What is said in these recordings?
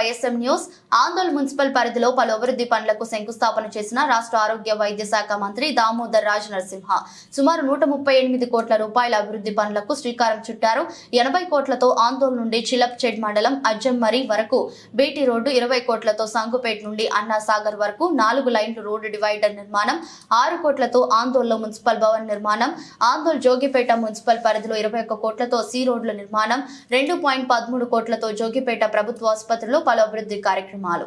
YSM news. ఆందోళన municipal పరిధిలో పలు అభివృద్ధి పనులకు శంకుస్థాపన చేసిన రాష్ట్ర ఆరోగ్య వైద్య శాఖ మంత్రి దామోదర్ రాజ్ నరసింహ సుమారు నూట ముప్పై ఎనిమిది కోట్ల రూపాయల అభివృద్ధి పనులకు శ్రీకారం చుట్టారు. ఎనభై కోట్లతో ఆందోళన నుండి చిలప్చెడ్ మండలం అజ్జమ్మరి వరకు బీటీ రోడ్డు ఇరవై కోట్లతో సంగుపేట్ నుండి అన్నాసాగర్ వరకు నాలుగు లైన్లు రోడ్డు డివైడర్ నిర్మాణం ఆరు కోట్లతో ఆందోళన మున్సిపల్ భవన్ నిర్మాణం ఆందోళన జోగిపేట మున్సిపల్ పరిధిలో ఇరవై ఒక్క కోట్లతో సి రోడ్ల నిర్మాణం రెండు పాయింట్ పదమూడు కోట్లతో జోగిపేట ప్రభుత్వ ఆసుపత్రిలో పలు అభివృద్ధి కార్యక్రమాలు.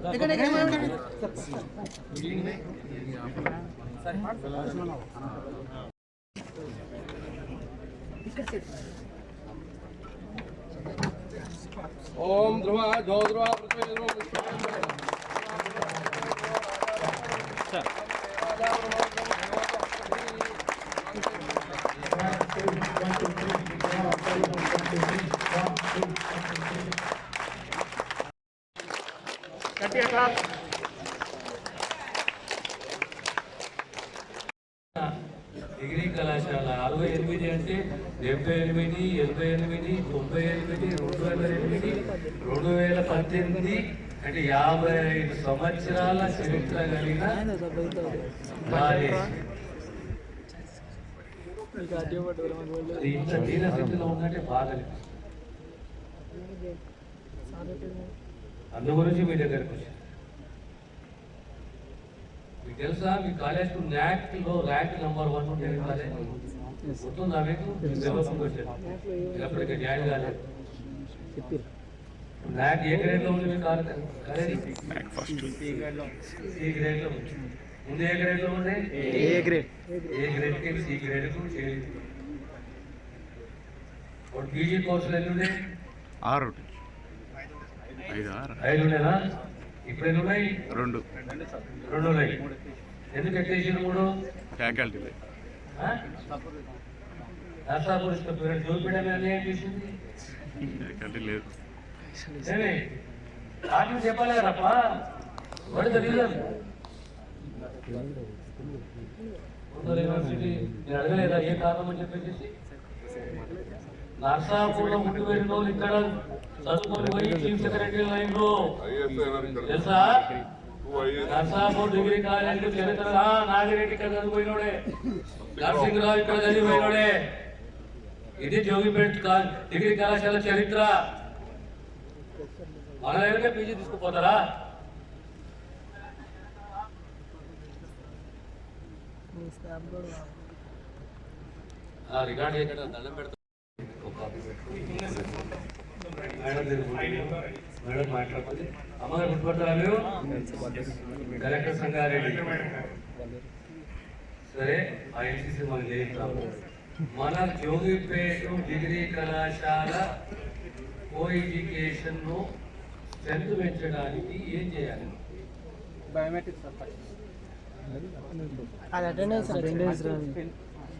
మీరు ओम ध्रुवा जो ध्रुवा पृथ्वी ध्रुव Gracias. డిగ్రీ కళాశాల అరవై ఎనిమిది అంటే డెబ్బై ఎనిమిది ఎనభై ఎనిమిది తొంభై ఎనిమిది రెండు వేల ఎనిమిది రెండు వేల పద్దెనిమిది అంటే యాభై ఐదు సంవత్సరాల చరిత్ర కలిగిన కాలేజ్ అది ఇంత దీనస్థితిలో ఉందంటే బాధ అందు గురించి మీ దగ్గరకు వచ్చాను. మీకు తెలుసా? మీ కాలేజ్ న్యాక్లో ర్యాంక్ నెంబర్ వన్ ఉండేది కాలేజ్? గుర్తుందా మీకు? డెవలప్మెంట్ వచ్చేది. ఎప్పటికీ జాయిన్ కాలేదు. న్యాక్ ఏ గ్రేడ్లో ఉంది మీ కాలేజ్? కాలేజ్? సి గ్రేడ్లో ఉంది. ముందు ఏ గ్రేడ్లో ఉంది ఏ గ్రేడ్ ఏ గ్రేడ్కి? సి గ్రేడ్కు? చేరింది ఇప్పుడు పీజీ కోర్సులు ఎన్ని ఉన్నాయి ఆరు ఐదు ఆరు. ఐదు ఉండేనా? ఇప్పుడు ఎన్ని ఉన్నాయి? రెండు. రెండు ఉన్నాయి. ఎందుకు ఎట్టేసారు మూడు? ఫ్యాకల్టీ నర్సాపూర్ పేరు చూపించడం అన్యాయం చేసింది? ఫ్యాకల్టీ లేదు. కారణం చెప్పాలి కదప్ప వాట్ ద రీజన్ యూనివర్సిటీ నేను అడగలేదా ఏ కారణం అని చెప్పేసి? నర్సాపూర్లో ముట్టు వెళ్ళిన వాళ్ళు ఇక్కడ చదువుకొని పోయి చీఫ్ సెక్రటరీ లైన్లో తెలుసా? నర్సాపూర్ డిగ్రీ కాలేజ్ చరిత్ర. నాగిరెడ్డి ఇక్కడ చదివిపోయినోడే నరసింహరావు ఇక్కడ చదివిపోయినోడే. ఇది జోగిపేట్ డిగ్రీ కళాశాల చరిత్ర. మన దగ్గర పీజీ తీసుకుపోతారా? రికార్డ్ ఎక్కడ దండం పెడతా. ఒక కాపీ పెట్టుకో. మేడం మాట్లాడుతుంది అమ్మగారు గుర్తుపడతారా కలెక్టర్ సంగారెడ్డి సరే ఆ ఎన్సీసీ మనం చేయిస్తాము మన జోగిపేట డిగ్రీ కళాశాల కో ఎడ్యుకేషన్ను స్ట్రెంత్ పెంచడానికి ఏం చేయాలి అది attendance attendance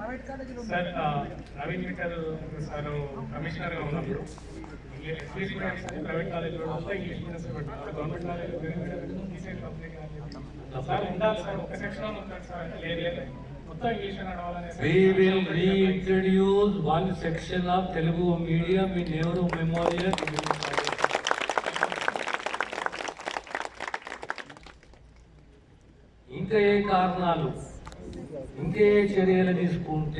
sir Naveen Mittal sir కమిషనర్గా ఉన్నప్పుడు ప్రైవేట్ కాలేజ్ మొత్తం ఇంగ్లీష్ మీడియం పెట్టారు గవర్నమెంట్ కాలేజ్ సార్ ఉండాలి సార్ ఒక సెక్షన్ ఉంటారు సార్ లేదు లేదు. మొత్తం ఇంగ్లీష్ నడవాలనే We will reintroduce one section of Telugu medium in Nehru Memorial. ఇంకా ఏ కారణాలు? ఇంకే చర్యలు తీసుకుంటే